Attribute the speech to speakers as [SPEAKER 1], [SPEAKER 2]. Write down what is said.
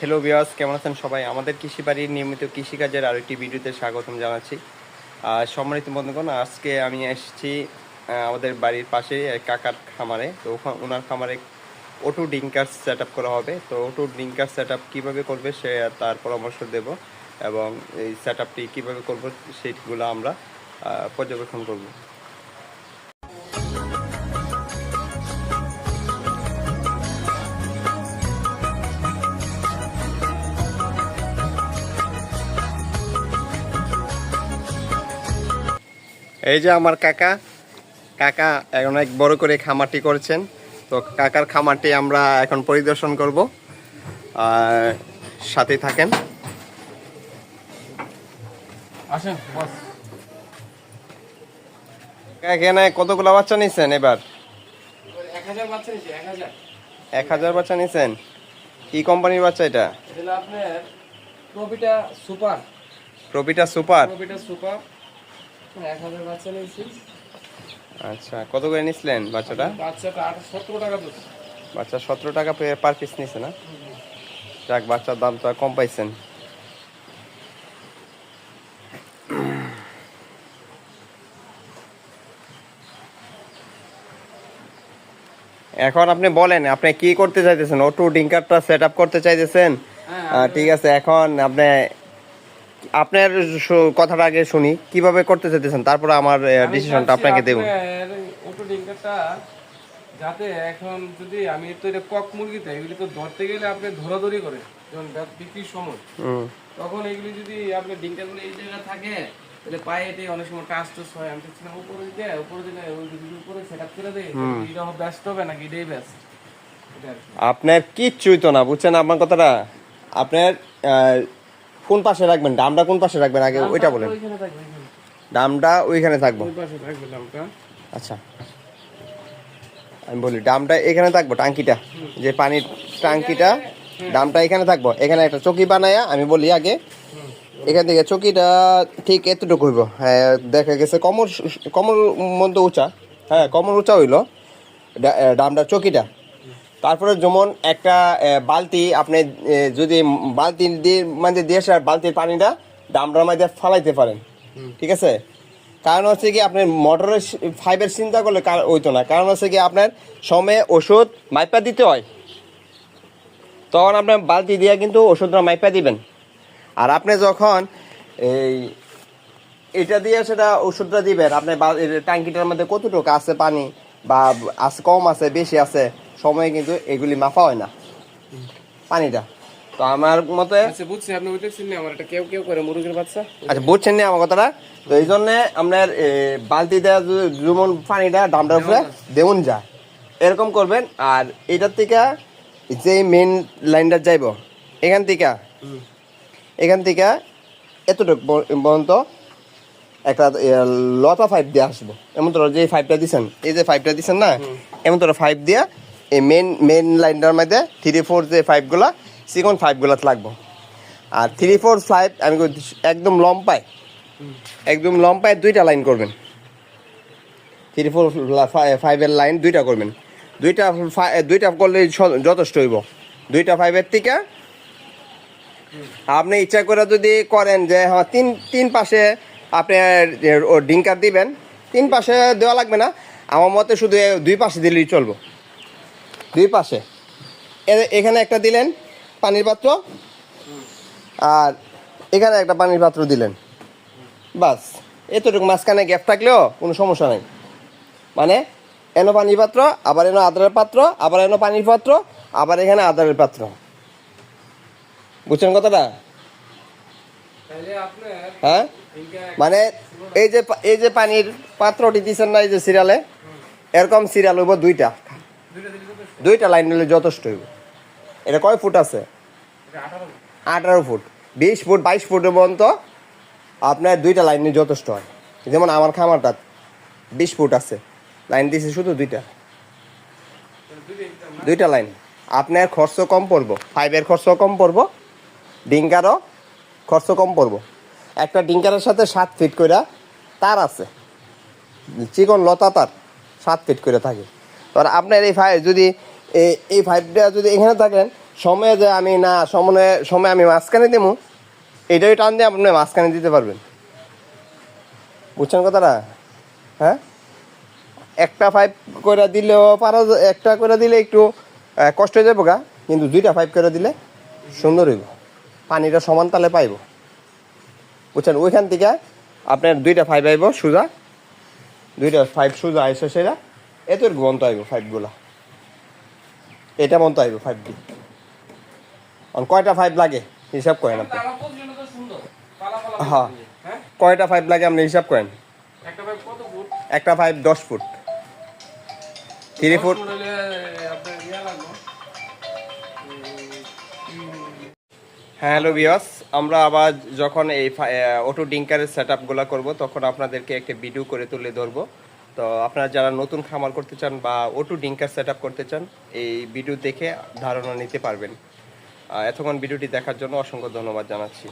[SPEAKER 1] Hello বিয়াস কেমন আছেন সবাই? আমাদের কৃষি বাড়ির নিয়মিত কৃষিকাজের আরও একটি ভিডিওতে স্বাগতম জানাচ্ছি। আর সম্মানিত বন্ধুগণ, আজকে আমি এসেছি আমাদের বাড়ির পাশে কাকার খামারে। তো ওখানে ওনার খামারে অটো ডিঙ্কার সেট করা হবে। তো অটো ডিঙ্কার সেট আপ কীভাবে করবে সে তার পরামর্শ দেব এবং এই সেট আপটি কীভাবে করব সেইগুলো আমরা পর্যবেক্ষণ করব। এই যে আমার কাকা কাকা এখন অনেক বড় করে খামারটি করেছেন। তো কাকার খামারটি আমরা এখন পরিদর্শন করব। আর সাথে থাকেন।
[SPEAKER 2] আসেন বস।
[SPEAKER 1] এখানে কতগুলো বাচ্চা নিছেন এবার?
[SPEAKER 2] এক হাজার বাচ্চা এক হাজার।
[SPEAKER 1] বাচ্চা নিছেন? কি কোম্পানির বাচ্চা এটা?
[SPEAKER 2] আপনার প্রফিটা সুপার।
[SPEAKER 1] প্রফিটা সুপার।
[SPEAKER 2] প্রফিটা সুপার। এক হাজার বাচ্চা নিয়েছি।
[SPEAKER 1] আচ্ছা কত করে বাচ্চাটা?
[SPEAKER 2] বাচ্চাটা আট সতেরো টাকা
[SPEAKER 1] বাচ্চা সতেরো টাকা পার পিস না? যাক বাচ্চার দামটা কম পাইছেন। এখন আপনি বলেন আপনি কি করতে চাইতেছেন? অটো ডিঙ্কারটা সেট আপ করতে চাইতেছেন?
[SPEAKER 2] হ্যাঁ,
[SPEAKER 1] ঠিক আছে এখন আপনি আপনার কথাটা আগে শুনি। কীভাবে করতে চাইতেছেন? তারপরে আমার ডিসিশনটা আপনাকে দেব।
[SPEAKER 2] অটো ডিঙ্কারটা যাতে এখন যদি আমি তো এটা কক মুরগিতে এগুলি তো ধরতে গেলে আপনি ধরাধরি করে যখন বিক্রির সময়। তখন এগুলি যদি আপনি ডিঙ্কারগুলো এই জায়গায় থাকে তাহলে পায়ে এটি অনেক সময় টাচ টুস হয়। আমি চাচ্ছিলাম উপরে দিতে উপরে দিলে ওই দিকে উপরে সেট আপ করে দেয় এটা ব্যস্ত হবে নাকি? এটাই ব্যস্ত।
[SPEAKER 1] আপনার কিচ্ছুই তো না বুঝছেন আমার কথাটা? আপনার কোন পাশে রাখবেন? ডামটা কোন পাশে রাখবেন? আগে ওইটা বলেন। ডামটা ওইখানে থাকব।
[SPEAKER 2] ওই পাশে থাকবে দামটা
[SPEAKER 1] আচ্ছা। আমি বলি ডামটা এখানে থাকব টাঙ্কিটা। যে পানির টাঙ্কিটা ডামটা এখানে থাকব। এখানে একটা চকি বানায়া আমি বলি আগে এখান থেকে চকিটা ঠিক এতটুকু হইব। হ্যাঁ দেখা গেছে কমর কমর মধ্যে উঁচা। হ্যাঁ কমর উঁচা হইল। ডামটা চকিটা। তারপরে যেমন একটা বালতি আপনি যদি বালতি দিয়ে মানে দিয়ে আর বালতির পানিটা ডামটার মধ্যে ফালাইতে পারেন। ঠিক আছে? কারণ হচ্ছে কি আপনার মোটরের ফাইভের চিন্তা করলে কার- হইতো না। কারণ হচ্ছে কি আপনার সময়ে ওষুধ মাইপা দিতে হয়। তখন আপনার বালতি দিয়ে কিন্তু ওষুধটা মাইপা দিবেন। আর আপনি যখন এই এটা দিয়ে সেটা ওষুধটা দিবেন আপনি ট্যাঙ্কিটার মধ্যে কতটুকু আছে পানি বা আছে কম আছে বেশি আছে সময়ে কিন্তু এগুলি মাফা হয় না। পানিটা। তো আমার মতে
[SPEAKER 2] আচ্ছা বুঝছি আপনি চিনলে আমার এটা কেউ কেউ করে মুরগির বাচ্চা।
[SPEAKER 1] আচ্ছা বুঝছেন না আমার কথাটা? তো এই জন্য আপনার এ, বালতি দেওয়া যেমন পানিটা ডামটার উপরে দেউন যায়। এরকম করবেন আর এটার থেকে যে মেন লাইনটা যাইব এখান থেকে এখান থেকে এতটুকু পর্যন্ত একটা লতা পাইপ দিয়ে আসব। এমন তোরা যে পাইপটা দিছেন এই যে পাইপটা দিছেন না এমন তোরা পাইপ দিয়া এই মেন মেন লাইনটার মধ্যে থ্রি ফোর যে পাইপগুলা সিকন পাইপগুলাতে লাগবো। আর থ্রি ফোর ফাইভ আমি একদম লম্পায় একদম লম্পায় দুইটা লাইন করবেন। থ্রি ফোর ফাইভের লাইন দুইটা করবেন। দুইটা দুইটা করলে যথেষ্ট হইব। দুইটা ফাইভের থেকে আপনি ইচ্ছা করে যদি করেন যে হ্যাঁ তিন তিন পাশে আপনি ডিঙ্কার দিবেন, তিন পাশে দেওয়া লাগবে না। আমার মতে শুধু দুই পাশে দিলেই চলবো। দুই পাশে। এখানে একটা দিলেন পানির পাত্র আর এখানে একটা পানির পাত্র দিলেন। বাস এতটুকু মাঝখানে গ্যাপ থাকলেও কোনো সমস্যা নাই। মানে এনো পানির পাত্র আবার এনো আদারের পাত্র আবার এনো পানির পাত্র আবার এখানে আদারের পাত্র। বুঝছেন কথাটা? হ্যাঁ? মানে এই যে এই যে পানির পাত্রটি দিচ্ছেন না এই যে সিরিয়ালে এরকম সিরিয়াল হইব দুইটা।
[SPEAKER 2] দুইটা
[SPEAKER 1] লাইন নিলে যথেষ্ট হইব। এটা কয় ফুট আছে?
[SPEAKER 2] আঠারো
[SPEAKER 1] ফুট। বিশ ফুট, বাইশ ফুটের পর্যন্ত আপনার দুইটা লাইনে যথেষ্ট হয়। যেমন আমার খামারটা, বিশ ফুট আছে। লাইন দিয়েছে শুধু দুইটা।
[SPEAKER 2] দুইটা
[SPEAKER 1] লাইন। আপনার খরচ কম পড়ব। ফাইভের খরচ কম পড়ব। ডিঙ্কারও খরচ কম পড়ব। একটা ডিঙ্কারের সাথে সাত ফিট করে তার আছে। চিকন লতা তার, সাত ফিট করে থাকে। তো আপনার এই ফাইভ যদি এই- এই ফাইভটা যদি এখানে থাকেন, সময়ে যে আমি না, সময়ে, সময় আমি মাঝখানে দেবো এটাই টান দিয়ে আপনি মাঝখানে দিতে পারবেন। বুঝছেন কথাটা? হ্যাঁ? একটা ফাইভ করে দিলেও পারা একটা করে দিলে একটু কষ্ট হয়ে যাব গা, কিন্তু দুইটা ফাইভ করে দিলে সুন্দর হইব। পানিটা সমান তালে পাইব। বুঝছেন? ওইখান থেকে আপনার দুইটা ফাইভ আইব সোজা, দুইটা ফাইভ সোজা আইসে সেটা এত বন্ত আইব ফাইভগুলা এটা মন্ত আইব ফাইভ দি কয়টা ফাইভ লাগে? হিসাব করেন আপনি। হ্যাঁ। কয়টা ফাইভ লাগে আপনি হিসাব করেন?
[SPEAKER 2] একটা
[SPEAKER 1] ফাইভ দশ ফুট। থ্রি ফুট হ্যাঁ হ্যালো বিয়স আমরা আবার যখন এই অটো ডিঙ্কারের সেট আপগুলো করব তখন আপনাদেরকে একটা ভিডিও করে তুলে ধরবো। তো আপনারা যারা নতুন খামার করতে চান বা ওটু ডিঙ্কার সেট করতে চান, এই ভিডিও দেখে ধারণা নিতে পারবেন। এতক্ষণ ভিডিওটি দেখার জন্য অসংখ্য ধন্যবাদ জানাচ্ছি।